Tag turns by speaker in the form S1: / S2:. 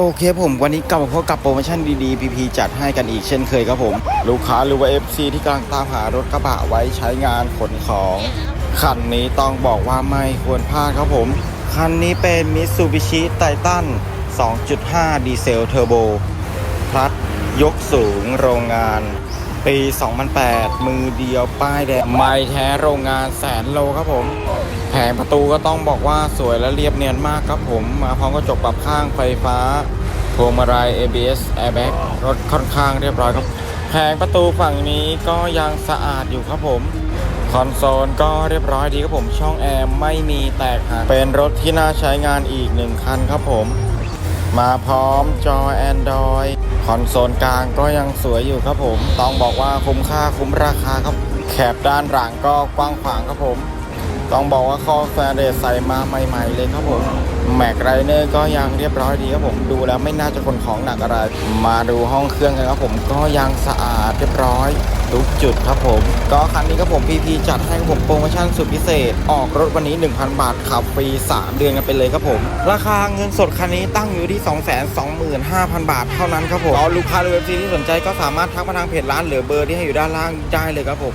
S1: โอเคผมวันนี้กลับมาพบกับโปรโมชั่นดีๆ PP จัดให้กันอีกเช่นเคยครับผม ลูกค้าหรือว่า FC ที่กำลังตามหารถกระบะไว้ใช้งานขนของ คันนี้ต้องบอกว่าไม่ควรพลาดครับผม คันนี้เป็น Mitsubishi Titan 2.5 ดีเซลเทอร์โบพลัดยกสูงโรงงาน ปี 2008 มือเดียวป้ายแดงไม่แท้โรงงานแสนโลครับผม แผงประตูก็ต้องบอกว่าสวยและเรียบเนียนมากครับผม มาพร้อมกระจกปรับข้างไฟฟ้าพวงมาลัย ABS Airbag รถค่อนข้างเรียบร้อยครับ แผงประตูฝั่งนี้ก็ยังสะอาดอยู่ครับผม คอนโซลก็เรียบร้อยดีครับผม ช่องแอร์ไม่มีแตกหักเป็นรถที่น่าใช้งานอีกหนึ่งคันครับผม มาพร้อมจอ Android คอนโซลกลางก็ยังสวยอยู่ครับผม ต้องบอกว่าคุ้มค่าคุ้มราคาครับ แคบด้านหลังก็กว้างขวางครับผม ต้องบอกว่าข้อแฟร์เดสใส่มาใหม่ ๆ เลยครับผมแม็กไรเนอร์ก็ยังเรียบร้อยดีครับผมดูแล้วไม่น่าจะขนของหนักอะไร มาดูห้องเครื่องกันครับผมก็ยังสะอาดเรียบร้อยทุกจุดครับผม ก็คันนี้ครับผม PP จัดให้ผมโปรโมชั่นสุดพิเศษ ออกรถวันนี้ 1,000 บาทขับฟรี 3 เดือนกันไปเลยครับผม ราคาเงินสดคันนี้ตั้งอยู่ที่ 225,000 บาทเท่านั้นครับผมลูกค้าหรือเว็บซีที่สนใจก็สามารถทักมาทางเพจร้านหรือเบอร์ที่ให้อยู่ด้านล่างได้เลยครับผม